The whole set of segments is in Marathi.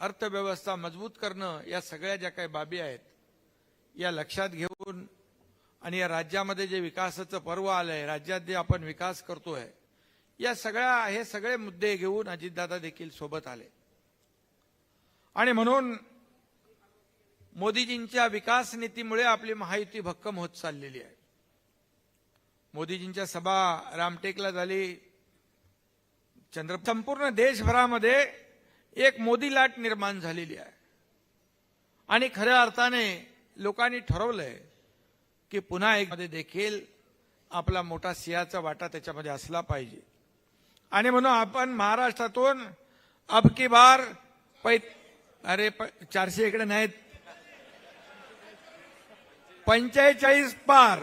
अर्थव्यवस्था मजबूत करणं या सगळ्या ज्या काही बाबी आहेत या लक्षात घेऊन आणि या राज्यामध्ये जे विकासाचं पर्व आलंय राज्यात जे आपण विकास करतोय या सगळ्या हे सगळे मुद्दे घेऊन अजितदादा देखील सोबत आले. आणि म्हणून मोदीजींच्या विकास नीतीमुळे आपली महायुती भक्कम होत चाललेली आहे. मोदीजींच्या सभा रामटेकला झाली. चंद्र संपूर्ण देशभरामध्ये एक मोदी लाट निर्माण झालेली आहे. आणि खऱ्या अर्थाने लोकांनी ठरवलंय की पुन्हा एक मध्ये देखील आपला मोठा सिंहाचा वाटा त्याच्यामध्ये असला पाहिजे. आणि म्हणून आपण महाराष्ट्रातून अब की बार पै अरे प- चारशे इकडे नाहीत. पंचेचाळीस पार.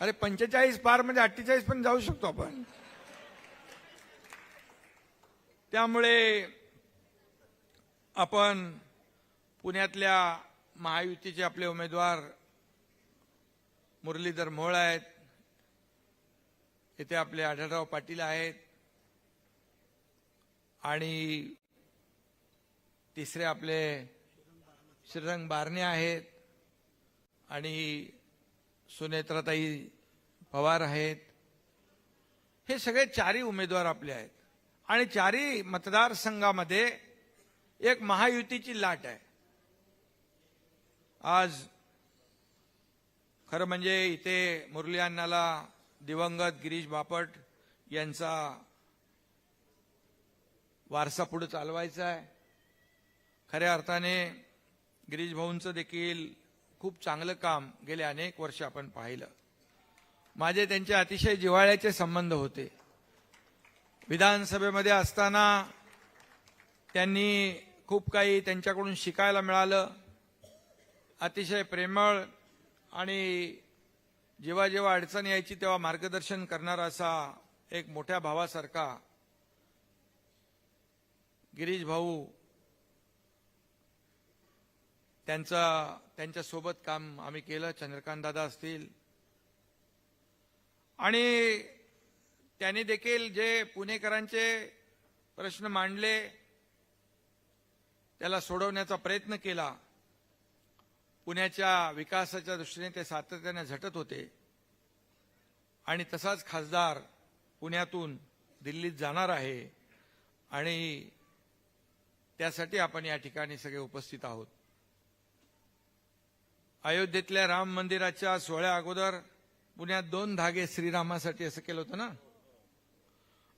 अरे पंचेचाळीस पार म्हणजे अठ्ठेचाळीस पण जाऊ शकतो आपण. त्यामुळे आपण पुण्यातल्या महायुतीचे आपले उमेदवार मुरलीधर मोहोळ आहेत इथे आपले आढळराव पाटील आहेत आणि तिसरे आपले श्रीरंग बारणे आहेत आणि सुनेत्राताई पवार आहेत. हे सगळे चारही उमेदवार आपले आहेत. आणि चारही मतदारसंघामध्ये एक महायुतीची लाट आहे. आज खरं म्हणजे इथे मुरली अण्णाला दिवंगत गिरीश बापट यांचा वारसा पुढे चालवायचा आहे. खऱ्या अर्थाने गिरीश भाऊंचं देखील खूप चांगलं काम गेले अनेक वर्ष आपण पाहिलं. माझे त्यांचे अतिशय जिव्हाळ्याचे संबंध होते. विधानसभेमध्ये असताना त्यांनी खूप काही त्यांच्याकडून शिकायला मिळालं. अतिशय प्रेमळ आणि जेव्हा जेव्हा अडचण यायची तेव्हा मार्गदर्शन करणारा असा एक मोठ्या भावासारखा गिरीश भाऊ त्यांचा त्यांच्यासोबत काम आम्ही केलं. चंद्रकांत दादा असतील. आणि त्यांनी देखील जे पुणेकरांचे प्रश्न मांडले त्याला सोडवण्याचा प्रयत्न केला. पुण्याच्या विकासाच्या दृष्टीने ते सातत्याने झटत होते. आणि तसाच खासदार पुण्यातून दिल्लीत जाणार आहे. आणि त्यासाठी आपण या ठिकाणी सगळे उपस्थित आहोत. अयोध्येतल्या राम मंदिराच्या सोहळ्या अगोदर पुण्यात दोन धागे श्रीरामासाठी असं केलं होतं ना?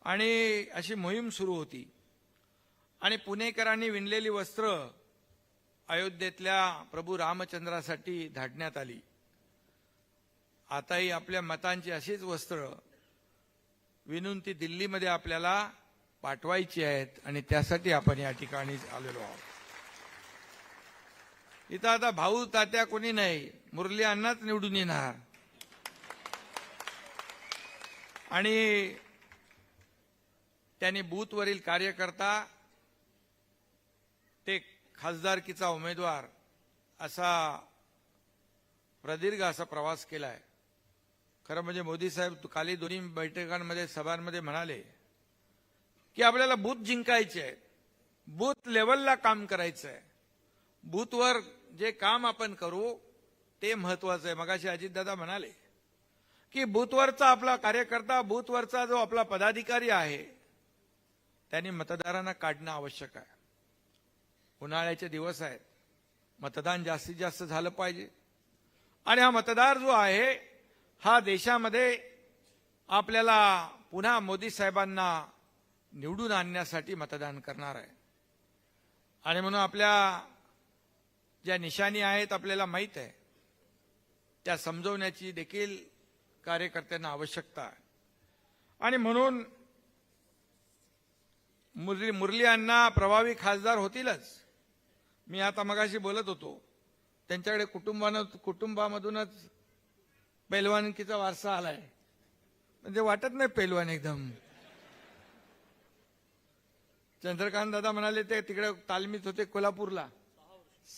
आणि अशी मोहीम सुरू होती. आणि पुणेकरांनी विणलेली वस्त्र अयोध्येतल्या प्रभू रामचंद्रासाठी धाडण्यात आली. आताही आपल्या मतांची अशीच वस्त्र विणून ती दिल्लीमध्ये आपल्याला पाठवायची आहेत आणि त्यासाठी आपण या ठिकाणी आलेलो आहोत. इथं आता भाऊ तात्या कोणी नाही मुरली अण्णाच निवडून येणार. आणि त्यांनी बूथवरील कार्यकर्ता ते खासदारकीचा उमेदवार असा प्रदीर्घ असा प्रवास केला आहे खरं म्हणजे मोदी साहेब काली दोन्ही बैठकांमध्ये सभांमध्ये म्हणाले की आपल्याला बूथ जिंकायचे आहेत. बूथ लेवलला काम करायचं आहे बूथवर जे काम आपण करू ते महत्वाचं आहे. मगाशी अजितदादा म्हणाले की बूथवरचा आपला कार्यकर्ता बूथवरचा जो आपला पदाधिकारी आहे त्यांनी मतदारांना काढणं आवश्यक आहे. उन्हाळ्याचे दिवस आहेत. मतदान जास्तीत जास्त झालं पाहिजे. आणि हा मतदार जो आहे हा देशामध्ये आपल्याला पुन्हा मोदी साहेबांना निवडून आणण्यासाठी मतदान करणार आहे. आणि म्हणून आपल्या ज्या निशाणी आहेत आपल्याला माहीत आहे. त्या समजवण्याची देखील कार्यकर्त्यांना आवश्यकता आहे. आणि म्हणून मुरली मुरली अण्णा प्रभावी खासदार होतीलच. मी आता मगाशी बोलत होतो. त्यांच्याकडे कुटुंबानं कुटुंबामधूनच पैलवानकीचा वारसा आलाय. म्हणजे वाटत नाही पैलवान एकदम. चंद्रकांत दादा म्हणाले ते तिकडे तालमीत होते कोल्हापूरला.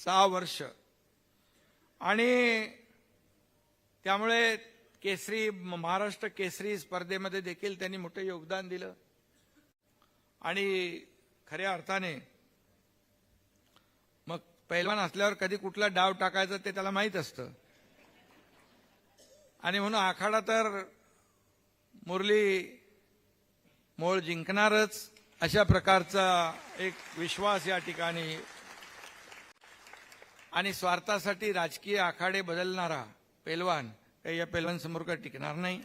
सहा वर्ष. आणि त्यामुळे केसरी महाराष्ट्र केसरी स्पर्धेमध्ये देखील त्यांनी मोठं योगदान दिलं. आणि खऱ्या अर्थाने मग पैलवान असल्यावर कधी कुठला डाव टाकायचा ते त्याला माहीत असतं. आणि म्हणून आखाडा तर मुरली मोळ जिंकणारच अशा प्रकारचा एक विश्वास या ठिकाणी आणि स्वार्थासाठी राजकीय आखाडे बदलणारा पेलवान काही या पेलवान समोर काही टिकणार नाही.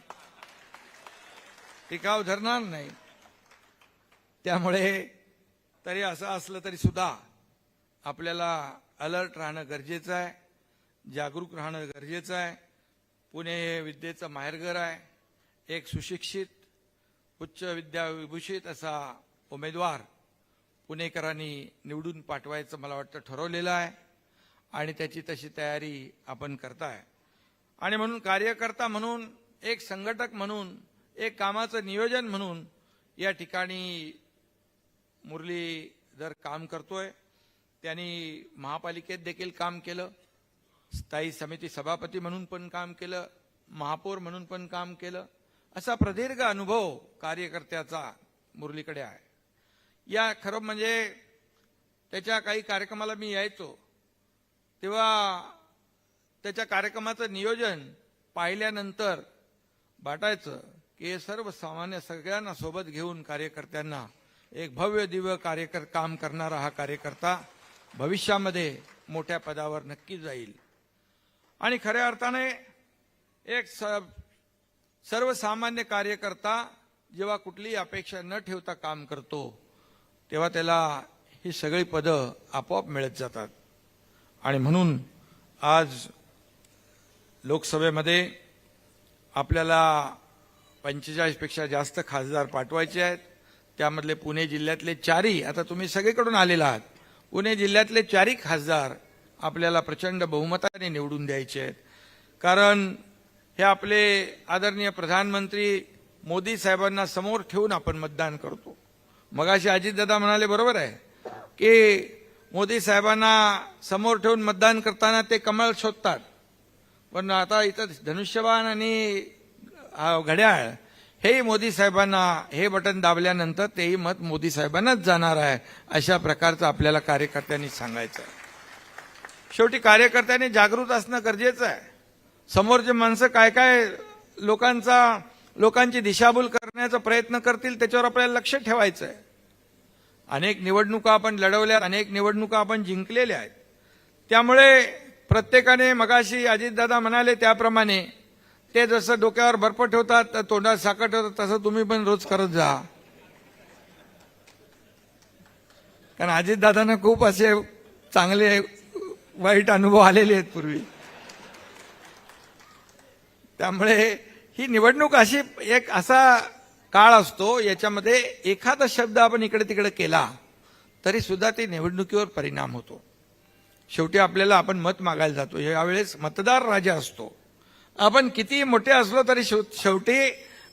टिकाव धरणार नाही. त्यामुळे तरी असं असलं तरी सुद्धा आपल्याला अलर्ट राहणं गरजेचं आहे जागरूक राहणं गरजेचं आहे. पुणे हे विद्येचं माहेरघर आहे. एक सुशिक्षित उच्च विद्या विभूषित असा उमेदवार पुणेकरांनी निवडून पाठवायचं मला वाटतं ठरवलेलं आहे आणि त्याची तशी तयारी आपण करताय. आणि म्हणून कार्यकर्ता म्हणून एक संघटक म्हणून एक कामाचं नियोजन म्हणून या ठिकाणी मुरलीधर काम करतोय त्यांनी महापालिकेत देखील काम केलं. स्थायी समिती सभापती म्हणून पण काम केलं महापौर म्हणून पण काम केलं. असा प्रदीर्घ अनुभव कार्यकर्त्याचा मुरलीकडे आहे. या खरं म्हणजे त्याच्या काही कार्यक्रमाला मी यायचो. तेव्हा त्याच्या कार्यक्रमाचं नियोजन पाहिल्यानंतर वाटायचं की हे सर्वसामान्य सगळ्यांना सोबत घेऊन कार्यकर्त्यांना एक भव्य दिव्य कार्यकर काम करणारा हा कार्यकर्ता भविष्यामध्ये मोठ्या पदावर नक्की जाईल. आणि खऱ्या अर्थाने एक स- सर्वसामान्य कार्यकर्ता जेव्हा कुठलीही अपेक्षा न ठेवता काम करतो तेव्हा त्याला ही सगळी पदं आपोआप मिळत जातात. आणि म्हणून आज लोकसभेमध्ये आपल्याला पंचेचाळीसपेक्षा जास्त खासदार पाठवायचे आहेत. त्यामधले पुणे जिल्ह्यातले चारही आता तुम्ही सगळीकडून आलेला आहात पुणे जिल्ह्यातले चारही खासदार आपल्याला प्रचंड बहुमताने निवडून द्यायचे आहेत. कारण हे आपले आदरणीय प्रधानमंत्री मोदी साहेबांना समोर ठेवून आपण मतदान करतो. मगाशी अजितदादा म्हणाले बरोबर आहे. की मोदी साहेबांना समोर ठेवून मतदान करताना ते कमळ शोधतात. पण आता इथं धनुष्यबाण आणि घड्याळ हेही मोदी साहेबांना हे बटन दाबल्यानंतर तेही मत मोदी साहेबांनाच जाणार आहे अशा प्रकारचं आपल्याला कार्यकर्त्यांनी सांगायचं आहे. शेवटी कार्यकर्त्यांनी जागृत असणं गरजेचं आहे. समोरचे माणसं काय काय लोकांचा लोकांची दिशाभूल करण्याचा प्रयत्न करतील त्याच्यावर आपल्याला लक्ष ठेवायचं आहे. अनेक निवडणुका आपण लढवल्या अनेक निवडणुका आपण जिंकलेल्या आहेत. त्यामुळे प्रत्येकाने मगाशी अजितदादा म्हणाले त्याप्रमाणे ते जसं डोक्यावर भरपट ठेवतात तर तोंडात साखर ठेवतात तसं तुम्ही पण रोज करत जा. कारण अजितदादांना खूप असे चांगले वाईट अनुभव आलेले आहेत पूर्वी. त्यामुळे ही निवडणूक अशी एक असा काळ असतो याच्यामध्ये एखादा शब्द आपण इकडे तिकडे केला तरी सुद्धा ते निवडणुकीवर परिणाम होतो. शेवटी आपल्याला आपण मत मागायला जातो. यावेळेस मतदार राजा असतो. आपण किती मोठे असलो तरी शेव- शेवटी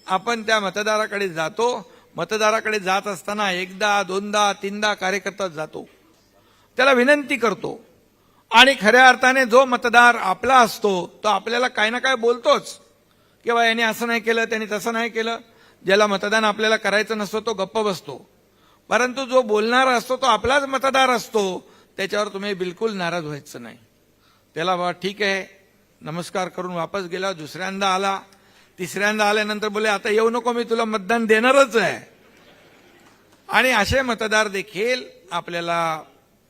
आपण त्या मतदाराकडे जातो. मतदाराकडे जात असताना एकदा दोनदा तीनदा कार्यकर्ता जातो. त्याला विनंती करतो. आणि खऱ्या अर्थाने जो मतदार आपला असतो तो आपल्याला काय ना काय बोलतोच. किंवा याने असं नाही केलं त्याने तसं नाही केलं. ज्याला मतदान आपल्याला करायचं नसतो तो गप्प बसतो. परंतु जो बोलणारा असतो तो आपलाच मतदार असतो त्याच्यावर तुम्ही बिलकुल नाराज व्हायचं नाही. त्याला बा ठीक आहे नमस्कार करून वापस गेला दुसऱ्यांदा आला. तिसऱ्यांदा आल्यानंतर बोले आता येऊ नको मी तुला मतदान देणारच आहे. आणि असे मतदार देखील आपल्याला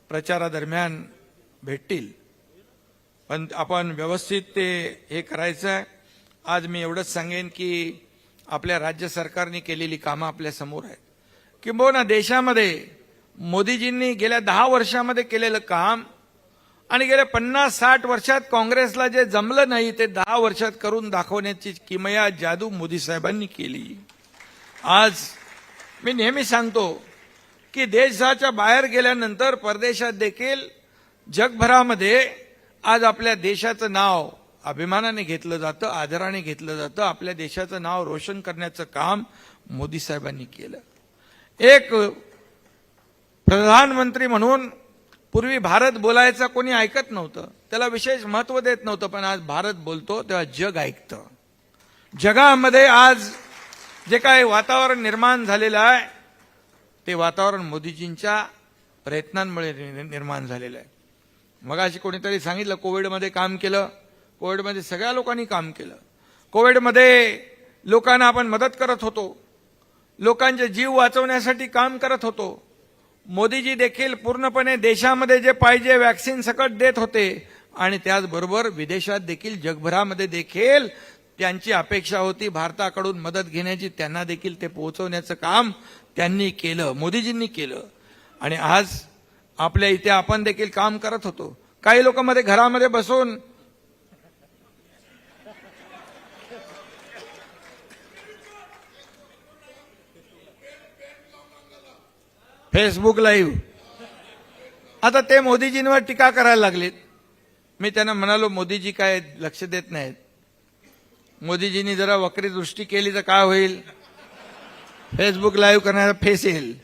प्रचारादरम्यान भेटतील. पण आपण व्यवस्थित ते हे करायचं आहे आज मी एवढंच सांगेन की आपल्या राज्य सरकारने केलेली कामं आपल्यासमोर आहेत. किंबहुना देशामध्ये मोदीजींनी गेल्या दहा वर्षामध्ये केलेलं काम आणि गेल्या पन्नास साठ वर्षात काँग्रेसला जे जमलं नाही ते दहा वर्षात करून दाखवण्याची किमया जादू मोदी साहेबांनी केली. आज मी नेहमी सांगतो की देशाच्या बाहेर गेल्यानंतर परदेशात देखील जगभरामध्ये आज आपल्या देशाचं नाव अभिमानाने घेतलं जातं आदराने घेतलं जातं. आपल्या देशाचं नाव रोशन करण्याचं काम मोदी साहेबांनी केलं. एक प्रधानमंत्री म्हणून पूर्वी भारत बोलायचा कोणी ऐकत नव्हतं. त्याला विशेष महत्त्व देत नव्हतं पण आज भारत बोलतो तेव्हा जग ऐकतं. जगामध्ये आज जे काही वातावरण निर्माण झालेलं आहे ते वातावरण मोदीजींच्या प्रयत्नांमुळे नि- निर्माण झालेलं आहे. मग अशी कोणीतरी सांगितलं कोविडमध्ये काम केलं कोविडमध्ये सगळ्या लोकांनी काम केलं. कोविडमध्ये लोकांना आपण मदत करत होतो. लोकांचे जीव वाचवण्यासाठी काम करत होतो. मोदीजी देखील पूर्णपणे देशामध्ये जे पाहिजे वॅक्सिन सकट देत होते आणि त्याचबरोबर विदेशात देखील जगभरामध्ये देखील त्यांची अपेक्षा होती. भारताकडून मदत घेण्याची त्यांना देखील ते पोहोचवण्याचं काम त्यांनी केलं मोदीजींनी केलं. आणि आज आपल्या इथे आपण देखील काम करत होतो. काही लोक मध्ये घरामध्ये बसून फेसबुक लाईव्ह आता ते मोदीजींवर टीका करायला लागलेत. मी त्यांना म्हणालो मोदीजी काय लक्ष देत नाहीत? मोदीजींनी जरा वक्री दृष्टी केली तर काय होईल? फेसबुक लाईव्ह करणारा फेस येईल.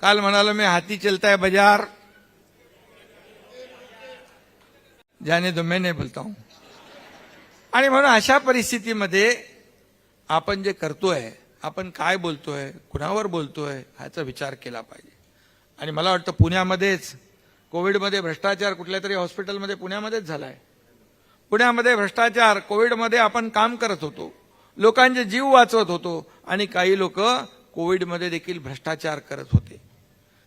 काल म्हणालो मी हाती चलताय बजार. बाजार जाने नाही बोलता हूं आणि म्हणून अशा परिस्थितीमध्ये आपण जे करतोय आपण काय बोलतोय कुणावर बोलतोय ह्याचा विचार केला पाहिजे. आणि मला वाटतं पुण्यामध्येच कोविडमध्ये भ्रष्टाचार कुठल्या तरी हॉस्पिटलमध्ये पुण्यामध्येच झालाय. पुण्यामध्ये भ्रष्टाचार कोविडमध्ये आपण काम करत होतो. लोकांचे जीव वाचवत होतो आणि काही लोक कोविडमध्ये देखील भ्रष्टाचार करत होते.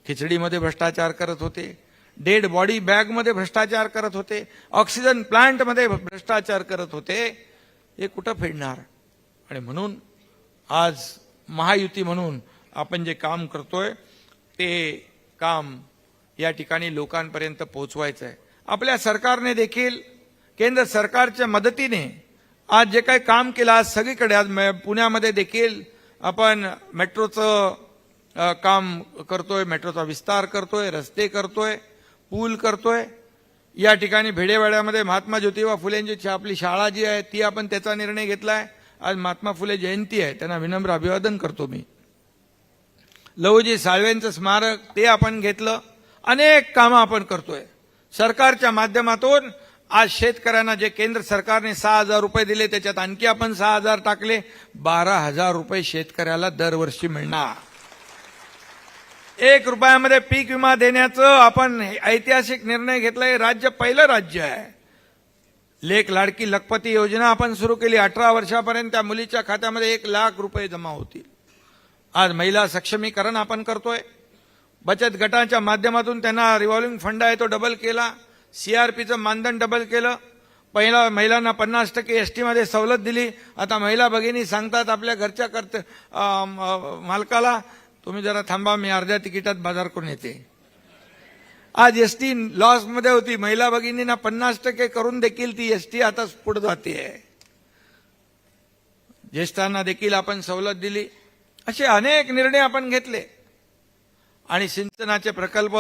खिचडीमध्ये भ्रष्टाचार करत होते. डेड बॉडी बॅगमध्ये भ्रष्टाचार करत होते. ऑक्सिजन प्लांटमध्ये भ्रष्टाचार करत होते. हे कुठं फेडणार? आणि म्हणून आज महायुती म्हणून आपण जे काम करतोय ते काम या ठिकाणी लोकांपर्यंत पोहोचवायचं आहे आपल्या सरकारने देखील केंद्र सरकारच्या मदतीने आज जे काही काम केलं आज सगळीकडे आज म- पुण्यामध्ये देखील आपण मेट्रोचं काम करतोय मेट्रोचा विस्तार करतोय रस्ते करतोय पूल करतोय. या ठिकाणी भेडेवाड्यामध्ये महात्मा ज्योतिबा फुलेंची आपली शाळा जी आहे ती आपण त्याचा निर्णय घेतला आहे आज महात्मा फुले जयंती आहे त्यांना विनम्र अभिवादन करतो मी. लवजी साळवेंचं स्मारक ते आपण घेतलं. अनेक कामं आपण करतोय. सरकारच्या माध्यमातून आज शेतकऱ्यांना जे केंद्र सरकारने सहा हजार रुपये दिले त्याच्यात आणखी आपण सहा हजार टाकले. बारा हजार रुपये शेतकऱ्याला दरवर्षी मिळणार. एक रुपयामध्ये पीक विमा देण्याचं आपण ऐतिहासिक निर्णय घेतलाय. राज्य पहिलं राज्य आहे. लेख लाडकी लखपती योजना आपण सुरू केली. अठरा वर्षापर्यंत त्या मुलीच्या खात्यामध्ये एक लाख रुपये जमा होतील. आज महिला सक्षमीकरण आपण करतोय. बचत गटाच्या माध्यमातून त्यांना रिव्हॉल्विंग फंड आहे तो डबल केला. सीआरपीचं मानधन डबल केलं. पहिला महिलांना पन्नास टक्के एस टीमध्ये सवलत दिली. आता महिला भगिनी सांगतात आपल्या घरच्या कर्त मालकाला तुम्ही जरा थांबा मी अर्ध्या तिकिटात बाजार करून येते. आज एसटी लॉसमध्ये होती. महिला भगिनींना पन्नास टक्के करून देखील ती एस टी आता पुढे जाते. ज्येष्ठांना देखील आपण सवलत दिली. असे अनेक निर्णय आपण घेतले. आणि सिंचनाचे प्रकल्प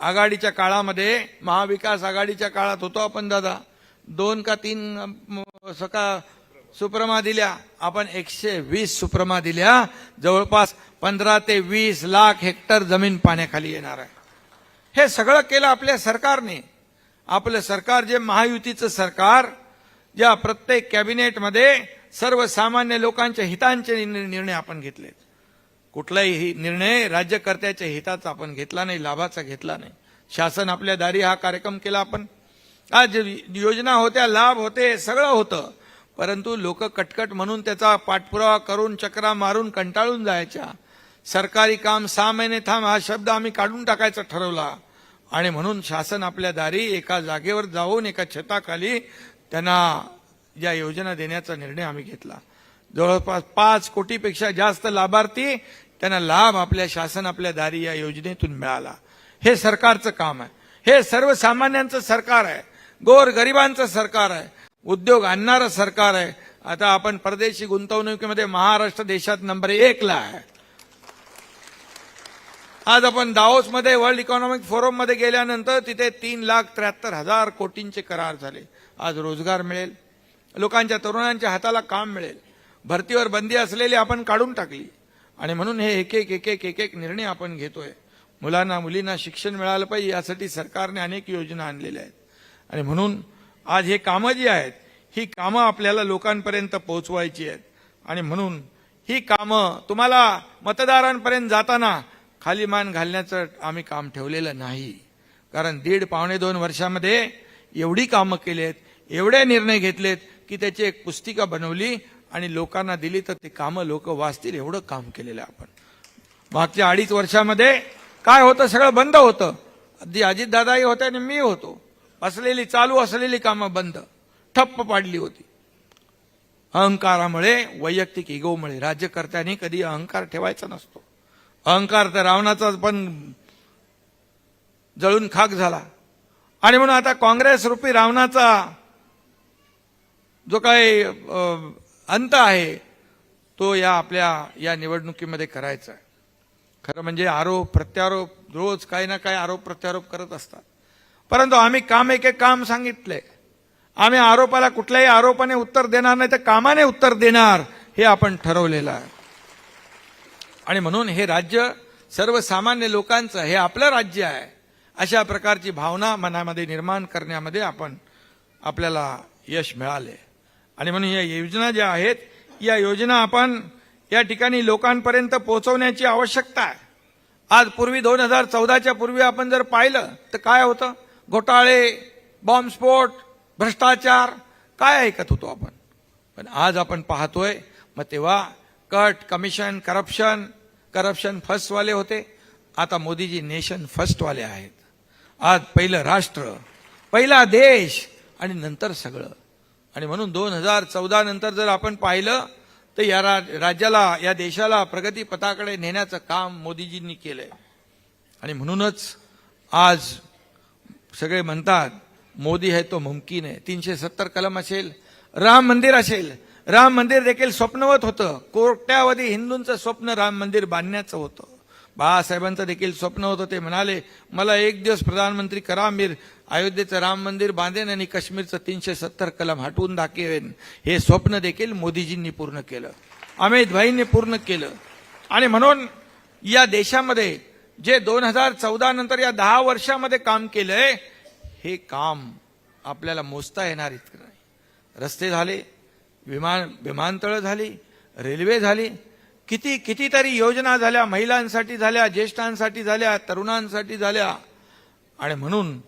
आघाडीच्या काळामध्ये महाविकास आघाडीच्या काळात होतो आपण दादा. दोन का तीन सका सुप्रमा दिल्या. आपण एकशे वीस सुप्रमा दिल्या. जवळपास पंधरा ते वीस लाख हेक्टर जमीन पाण्याखाली येणार आहे. हे सगळं केलं आपल्या सरकारने. आपलं सरकार जे महायुतीचं सरकार ज्या प्रत्येक कॅबिनेटमध्ये सर्वसामान्य लोकांच्या हितांचे निर्णय निर्णय आपण घेतलेत. कुठलाही निर्णय राज्यकर्त्याच्या हिताचा आपण घेतला नाही लाभाचा घेतला नाही. शासन आपल्या दारी हा कार्यक्रम केला आपण. आज योजना होत्या लाभ होते सगळं होतं. परंतु लोक कटकट म्हणून त्याचा पाठपुरावा करून चक्रा मारून कंटाळून जायच्या. सरकारी काम सहा महिने थांब हा शब्द आम्ही काढून टाकायचा ठरवला. आणि म्हणून शासन आपल्या दारी एका जागेवर जाऊन एका छताखाली त्यांना या योजना देण्याचा निर्णय आम्ही घेतला. जवळपास पाच कोटीपेक्षा जास्त लाभार्थी त्यांना लाभ आपल्या शासन आपल्या दारी या योजनेतून मिळाला. हे सरकारचं काम आहे. हे सर्वसामान्यांचं सरकार आहे. गोर गरिबांचं सरकार आहे. उद्योग आणणारं सरकार आहे. आता आपण परदेशी गुंतवणुकीमध्ये महाराष्ट्र देशात नंबर एकला आहे. आज आपण दाओसमध्ये वर्ल्ड इकॉनॉमिक फोरममध्ये गेल्यानंतर तिथे तीन लाख त्र्याहत्तर हजार कोटींचे करार झाले. आज रोजगार मिळेल. लोकांच्या तरुणांच्या हाताला काम मिळेल. भरतीवर बंदी असलेली आपण काढून टाकली. आणि म्हणून हे एक एक एक एक एक एक निर्णय आपण घेतोय. मुलांना मुलींना शिक्षण मिळालं पाहिजे यासाठी सरकारने अनेक योजना आणलेल्या आहेत. आणि म्हणून आज हे कामं जी आहेत ही कामं आपल्याला लोकांपर्यंत पोहोचवायची आहेत. आणि म्हणून ही कामं तुम्हाला मतदारांपर्यंत जाताना खाली मान घालण्याचं आम्ही काम ठेवलेलं नाही. कारण दीड पावणे दोन वर्षामध्ये एवढी कामं केलेत एवढे निर्णय घेतलेत की त्याची एक पुस्तिका बनवली आणि लोकांना दिली तर ते कामं लोक वाचतील. एवढं काम केलेलं आहे आपण. मागच्या अडीच वर्षामध्ये काय होतं? सगळं बंद होतं. अगदी अजितदादाही होते आणि मी होतो. असलेली चालू असलेली कामं बंद. ठप्प पाडली होती. अहंकारामुळे वैयक्तिक इगोमुळे राज्यकर्त्यांनी कधी अहंकार ठेवायचा नसतो. अहंकार तर रावणाचा पण जळून खाक झाला. आणि म्हणून आता काँग्रेस रूपी रावणाचा जो काही अंत आहे तो या आपल्या या निवडणुकीमध्ये करायचा आहे. खरं म्हणजे आरोप प्रत्यारोप रोज काही ना काही आरोप प्रत्यारोप करत असतात. परंतु आम्ही काम एक एक काम सांगितले. आम्ही आरोपाला कुठल्याही आरोपाने उत्तर देणार नाही तर कामाने उत्तर देणार हे आपण ठरवलेलं आहे. आणि म्हणून हे राज्य सर्वसामान्य लोकांचं हे आपलं राज्य आहे अशा प्रकारची भावना मनामध्ये निर्माण करण्यामध्ये आपण आपल्याला यश मिळाले. आणि म्हणून या योजना ज्या आहेत या योजना आपण या ठिकाणी लोकांपर्यंत पोहोचवण्याची आवश्यकता आहे. आज पूर्वी दोन हजार चौदाच्या पूर्वी आपण जर पाहिलं तर काय होतं? घोटाळे बॉम्बस्फोट भ्रष्टाचार काय ऐकत होतो आपण? पण आज आपण पाहतोय मग तेव्हा कट कमिशन करप्शन करप्शन फर्स्टवाले होते. आता मोदीजी नेशन फर्स्टवाले आहेत. आज पहिलं राष्ट्र पहिला देश आणि नंतर सगळं. आणि म्हणून दोन हजार चौदा नंतर जर आपण पाहिलं तर या रा- राज्याला या देशाला प्रगती पथाकडे नेण्याचं काम मोदीजींनी केलंय. आणि म्हणूनच आज सगळे म्हणतात मोदी है तो मुमकिन आहे. तीनशे सत्तर कलम असेल राम मंदिर असेल राम मंदिर देखील स्वप्नवत होतं. कोट्यावधी हिंदूंचं स्वप्न राम मंदिर बांधण्याचं होतं. बाळासाहेबांचं देखील स्वप्न होतं ते म्हणाले मला एक दिवस प्रधानमंत्री करामीर अयोध्येचं राम मंदिर बांधेन आणि काश्मीरचं तीनशे सत्तर कलम हटवून दाखवेन. हे स्वप्न देखील मोदीजींनी पूर्ण केलं. अमित भाईंनी पूर्ण केलं. आणि म्हणून या देशामध्ये जे दोन हजार चौदा नंतर या दहा वर्षामध्ये काम केलंय हे काम आपल्याला मोजता येणार इतकं नाही. रस्ते झाले विमान विमानतळं झाली रेल्वे झाली किती कितीतरी योजना झाल्या महिलांसाठी झाल्या ज्येष्ठांसाठी झाल्या तरुणांसाठी झाल्या. आणि म्हणून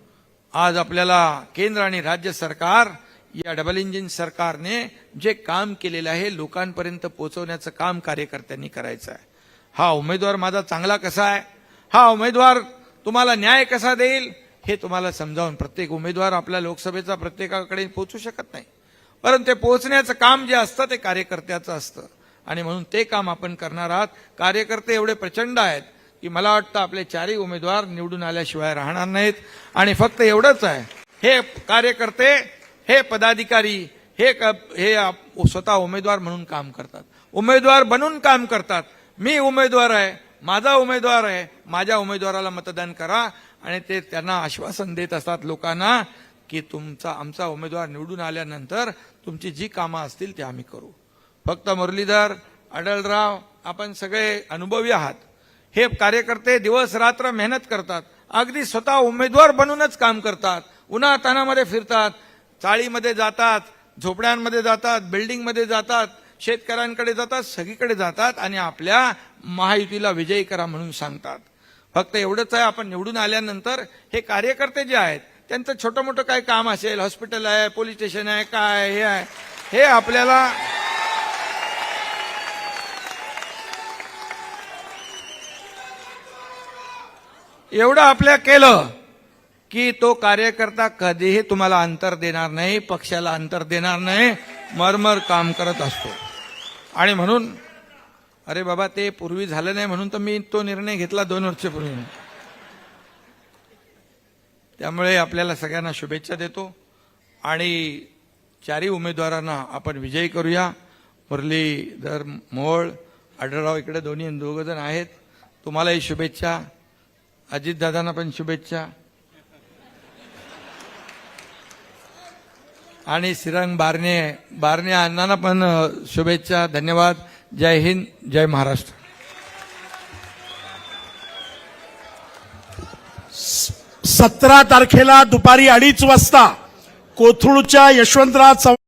आज आपल्याला केंद्र आणि राज्य सरकार या डबल इंजिन सरकारने जे काम केलेलं आहे लोकांपर्यंत पोहोचवण्याचं काम कार्यकर्त्यांनी करायचं आहे. हा उमेदवार माझा चांगला कसा आहे? हा उमेदवार तुम्हाला न्याय कसा देईल? हे तुम्हाला समजावून प्रत्येक उमेदवार आपल्या लोकसभेचा प्रत्येकाकडे पोहोचू शकत नाही. परंतु ते पोहोचण्याचं काम जे असतं ते कार्यकर्त्याचं असतं. आणि म्हणून ते काम आपण करणार आहात. कार्यकर्ते एवढे प्रचंड आहेत की मला वाटतं आपले चारही उमेदवार निवडून आल्याशिवाय राहणार नाहीत. आणि फक्त एवढंच आहे. हे कार्यकर्ते हे पदाधिकारी हे क- हे स्वतः उमेदवार म्हणून काम करतात. उमेदवार बनून काम करतात. मी उमेदवार आहे माझा उमेदवार आहे माझ्या उमेदवाराला मतदान करा. आणि ते त्यांना आश्वासन देत असतात लोकांना की तुमचा आमचा उमेदवार निवडून आल्यानंतर तुमची जी कामं असतील ते आम्ही करू. फक्त मुरलीधर अडलराव आपण सगळे अनुभवी आहात. हे कार्यकर्ते दिवस रात्र मेहनत करतात. अगदी स्वतः उमेदवार बनूनच काम करतात. उन्हातानामध्ये फिरतात चाळीमध्ये जातात झोपड्यांमध्ये जातात बिल्डिंगमध्ये जातात शेतकऱ्यांकडे जातात सगळीकडे जातात आणि आपल्या महायुतीला विजयी करा म्हणून सांगतात. फक्त एवढंच आहे आपण निवडून आल्यानंतर हे कार्यकर्ते जे आहेत त्यांचं छोटं मोठं काय काम असेल? हॉस्पिटल आहे पोलीस स्टेशन आहे काय हे आहे? हे आपल्याला एवढं आपल्या केलं की तो कार्यकर्ता कधीही तुम्हाला अंतर देणार नाही पक्षाला अंतर देणार नाही मरमर काम करत असतो. आणि म्हणून अरे बाबा ते पूर्वी झालं नाही म्हणून तर मी तो निर्णय घेतला दोन वर्षापूर्वी. त्यामुळे आपल्याला सगळ्यांना शुभेच्छा देतो. आणि चारही उमेदवारांना आपण विजयी करूया. मुरलीधर मोहोळ आढळराव इकडे दोन्ही दोघंजण आहेत. तुम्हालाही शुभेच्छा. अजितदादांना पण शुभेच्छा. आणि श्रीरंग बारणे बारणे अण्णांना पण शुभेच्छा धन्यवाद. जय हिंद जय महाराष्ट्र. सतरा तारखेला दुपारी अडीच वाजता कोथरूडच्या यशवंतराव चव्हाण